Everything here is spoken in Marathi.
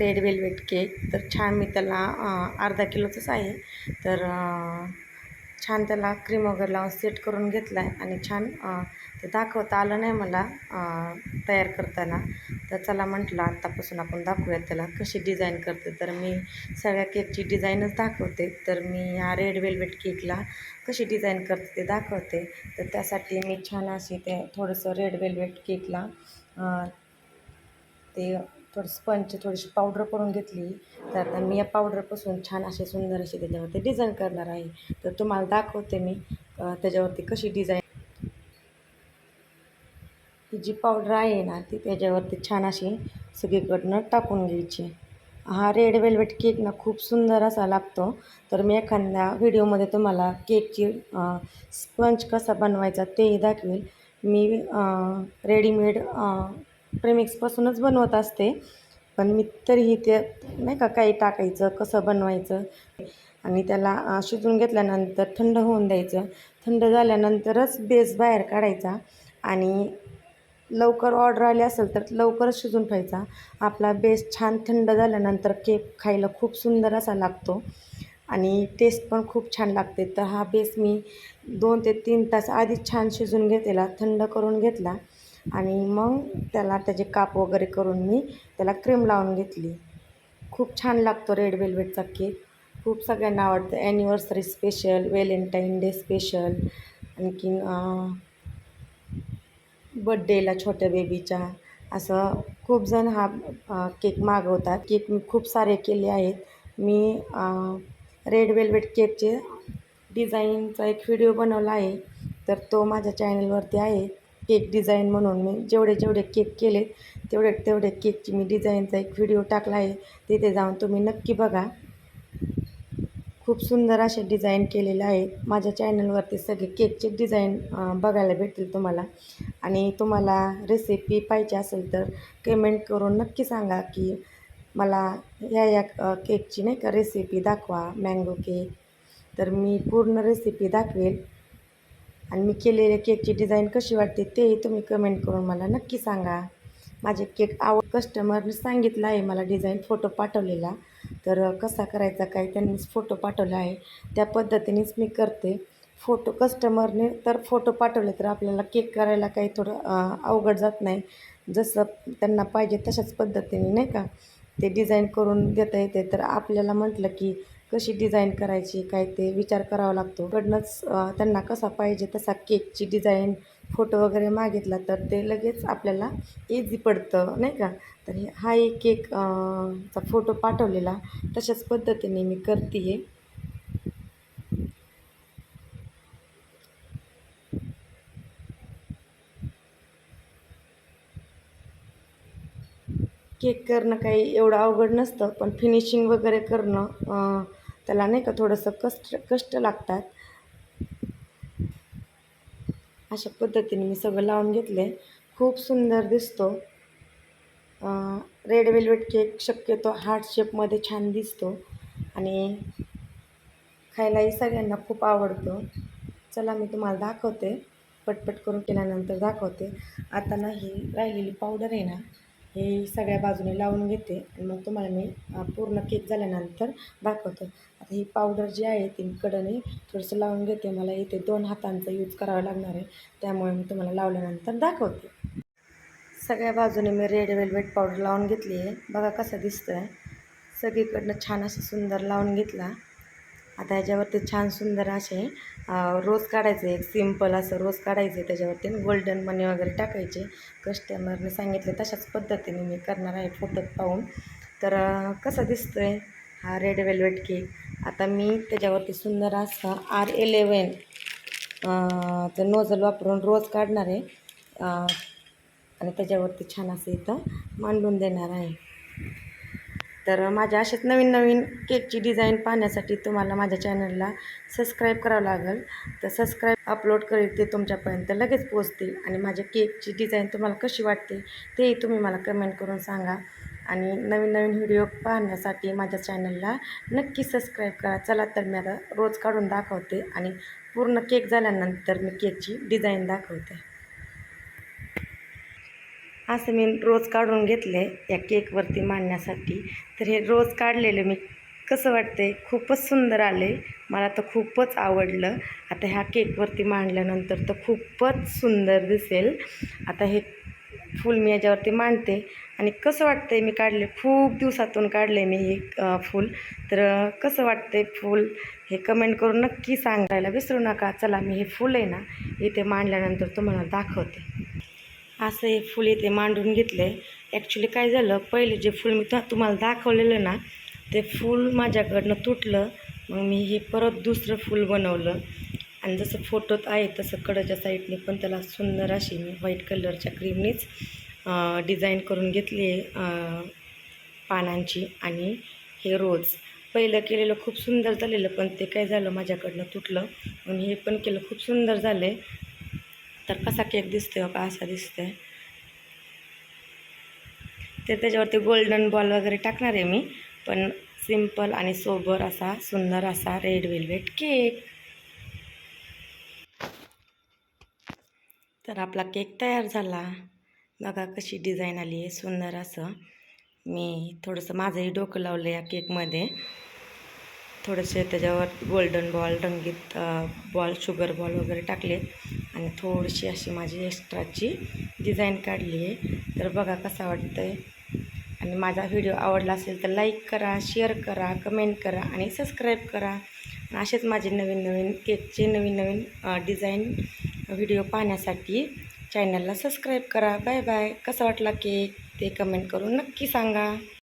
Red velvet cake. तर छान मी त्याला अर्धा किलोचंच आहे. तर छान त्याला क्रीम वगैरे लावून सेट करून घेतला आहे आणि छान ते दाखवता आलं नाही मला तयार करताना. तर चला म्हटलं आत्तापासून आपण दाखवूयात त्याला कशी डिझाईन करते. तर मी सगळ्या केकची डिझाईनच दाखवते. तर मी या रेड वेल्वेट केकला कशी डिझाईन करते ते दाखवते. तर त्यासाठी मी छान अशी ते थोडंसं रेड वेल्वेट केकला ते थोडं स्पंजची थोडीशी पावडर करून घेतली. तर आता मी या पावडरपासून छान असे सुंदर असे त्याच्यावरती डिझाईन करणार आहे. तर तुम्हाला दाखवते मी त्याच्यावरती कशी डिझाईन ही जी पावडर आहे ना ती त्याच्यावरती छान अशी सगळीकडनं टाकून घ्यायची. हा रेड वेल्वेट केक ना खूप सुंदर असा लागतो. तर मी एखाद्या व्हिडिओमध्ये तुम्हाला केकची स्पंज कसा बनवायचा तेही दाखवेल. मी रेडीमेड प्रेमिक्सपासूनच बनवत असते. पण मी तरीही ते नाही का काही टाकायचं कसं बनवायचं आणि त्याला शिजून घेतल्यानंतर थंड होऊन द्यायचं. थंड झाल्यानंतरच बेस बाहेर काढायचा आणि लवकर ऑर्डर आली असेल तर लवकरच शिजून ठेवायचा. आपला बेस छान थंड झाल्यानंतर केक खायला खूप सुंदर असा लागतो आणि टेस्ट पण खूप छान लागते. तर हा बेस मी दोन ते तीन तास आधीच छान शिजून घेतलेला थंड करून घेतला. आणि मग त्याला त्याचे काप वगैरे करून मी त्याला क्रीम लावून घेतली. खूप छान लागतो रेड वेल्वेटचा केक. खूप सगळ्यांना आवडतं. Anniversary special Valentine day special आणखीन बड्डेला छोट्या बेबीच्या असं खूप जण हा केक मागवतात. केक मी खूप सारे केले आहेत. मी रेड वेल्वेट केकचे डिझाईनचा एक व्हिडिओ बनवला आहे. तर तो माझ्या चॅनलवरती आहे. केक डिझाईन म्हणून मी जेवढे जेवढे केक केले तेवढे तेवढे केकची मी डिझाईनचा एक व्हिडिओ टाकला आहे. तिथे जाऊन तुम्ही नक्की बघा. खूप सुंदर असे डिझाईन केलेले आहेत माझ्या चॅनलवरती सगळे केकचे डिझाईन बघायला भेटतील तुम्हाला. आणि तुम्हाला रेसिपी पाहिजे असेल तर कमेंट करून नक्की सांगा की मला ह्या या केकची नाही का रेसिपी दाखवा मँगो केक तर मी पूर्ण रेसिपी दाखवेल. आणि मी केलेल्या केकची डिझाईन कशी वाटते तेही तुम्ही कमेंट करून मला नक्की सांगा. माझे केक आवड कस्टमरने सांगितलं आहे मला डिझाईन फोटो पाठवलेला. तर कसा करायचा काय त्यांनीच फोटो पाठवला आहे. त्या पद्धतीनेच मी करते. फोटो कस्टमरने तर फोटो पाठवले तर आपल्याला केक करायला काही थोडं अवघड जात नाही. जसं त्यांना पाहिजे तशाच पद्धतीने नाही का? ते डिझाईन करून देता येते. तर आपल्याला म्हटलं की कशी डिझाईन करायची काय ते विचार करावा लागतो. कडनंच त्यांना कसा पाहिजे तसा केकची डिझाईन फोटो वगैरे मागितला तर ते लगेच आपल्याला इझी पडतं नाही का? तर हा एक केक चा फोटो पाठवलेला. तशाच पद्धतीने मी करते आहे केक करणं काही एवढं अवघड नसतं पण फिनिशिंग वगैरे करणं त्याला नाही का थोडंसं कष्ट कष्ट लागतात. अशा पद्धतीने मी सगळं लावून घेतले खूप सुंदर दिसतो. रेड वेल्वेट केक शक्यतो हार्ट शेपमध्ये छान दिसतो. आणि खायलाही सगळ्यांना खूप आवडतो. चला मी तुम्हाला दाखवते. पटपट करून केल्यानंतर दाखवते. आता ना ही राहिलेली पावडर आहे ना हे सगळ्या बाजूने लावून घेते. आणि मग तुम्हाला मी पूर्ण केक झाल्यानंतर दाखवते. आता ही पावडर जी आहे ती कडने थोडंसं लावून घेते. मला इथे दोन हातांचा यूज करावा लागणार आहे. त्यामुळे मी तुम्हाला लावल्यानंतर दाखवते. सगळ्या बाजूने मी रेड वेल्वेट पावडर लावून घेतली आहे. बघा कसं दिसतं आहे सगळीकडनं छान असं सुंदर लावून घेतला. आता ह्याच्यावरती छान सुंदर असे रोज काढायचे एक सिंपल असं रोज काढायचे त्याच्यावरती गोल्डन मनी वगैरे टाकायचे. कस्टमरने सांगितले तशाच पद्धतीने मी करणार आहे फोटोत पाहून. तर कसं दिसतं आहे हा रेड वेल्वेट केक आता मी त्याच्यावरती सुंदर असं आर इलेवन चं नोझल वापरून रोज काढणार आहे. आणि त्याच्यावरती छान असं इथं मांडून देणार आहे. तर माझ्या असेच नवीन नवीन केकची डिझाईन पाहण्यासाठी तुम्हाला माझ्या चॅनलला सबस्क्राईब करावं लागेल. तर सबस्क्राईब अपलोड करेल ते तुमच्यापर्यंत लगेच पोचतील आणि माझ्या केकची डिझाईन तुम्हाला कशी वाटते तेही तुम्ही मला कमेंट करून सांगा. आणि नवीन नवीन व्हिडिओ पाहण्यासाठी माझ्या चॅनलला नक्की सबस्क्राईब करा. चला तर मी आता रोज काढून दाखवते आणि पूर्ण केक झाल्यानंतर मी केकची डिझाईन दाखवते. असं मी रोज काढून घेतले या केकवरती मांडण्यासाठी. तर हे रोज काढलेलं मी कसं वाटते खूपच सुंदर आले. मला तर खूपच आवडलं. आता ह्या केकवरती मांडल्यानंतर तर खूपच सुंदर दिसेल. आता हे फूल मी याच्यावरती मांडते. आणि कसं वाटतंय? मी काढले खूप दिवसातून काढले मी हे फूल. तर कसं वाटतंय फूल? हे कमेंट करून नक्की सांगायला विसरू नका. चला मी हे फूल आहे ना इथे मांडल्यानंतर तुम्हाला दाखवते. असं हे फूल इथे मांडून घेतलं. आहे ॲक्च्युली काय झालं पहिले जे फूल मी तुम्हाला दाखवलेलं ना ते फूल माझ्याकडनं तुटलं. मग मी हे परत दुसरं फूल बनवलं. आणि जसं फोटोत आहे तसं कडच्या साईडने पण त्याला सुंदर अशी मी व्हाईट कलरच्या क्रीमनीच डिझाईन करून घेतली आहे पानांची आणि हे रोज. पहिलं केलेलं खूप सुंदर झालेलं पण ते काय झालं माझ्याकडनं तुटलं. म्हणून हे पण केलं खूप सुंदर झालं तर कसा केक दिसतोय हो, का असा दिसतोय? तर त्याच्यावरती गोल्डन बॉल वगैरे टाकणार आहे मी पण सिंपल आणि सोबर असा सुंदर असा रेड वेल्वेट केक. तर आपला केक तयार झाला. बघा कशी डिझाईन आली आहे सुंदर असं. मी थोडंसं माझंही डोकं लावलं या केकमध्ये थोडेसे त्याच्यावर गोल्डन बॉल रंगीत बॉल शुगर बॉल वगैरे टाकले. आणि थोडीशी अशी माझी एक्स्ट्राची डिझाईन काढली आहे. तर बघा कसा आहे आणि माझा व्हिडिओ आवडला असेल तर लाईक करा शेअर करा कमेंट करा आणि सबस्क्राईब करा. असेच माझे नवीन नवीन केकचे नवीन नवीन डिझाईन व्हिडिओ पाहण्यासाठी चॅनलला सबस्क्राईब करा. बाय बाय कसा वाटला केक ते कमेंट करून नक्की सांगा.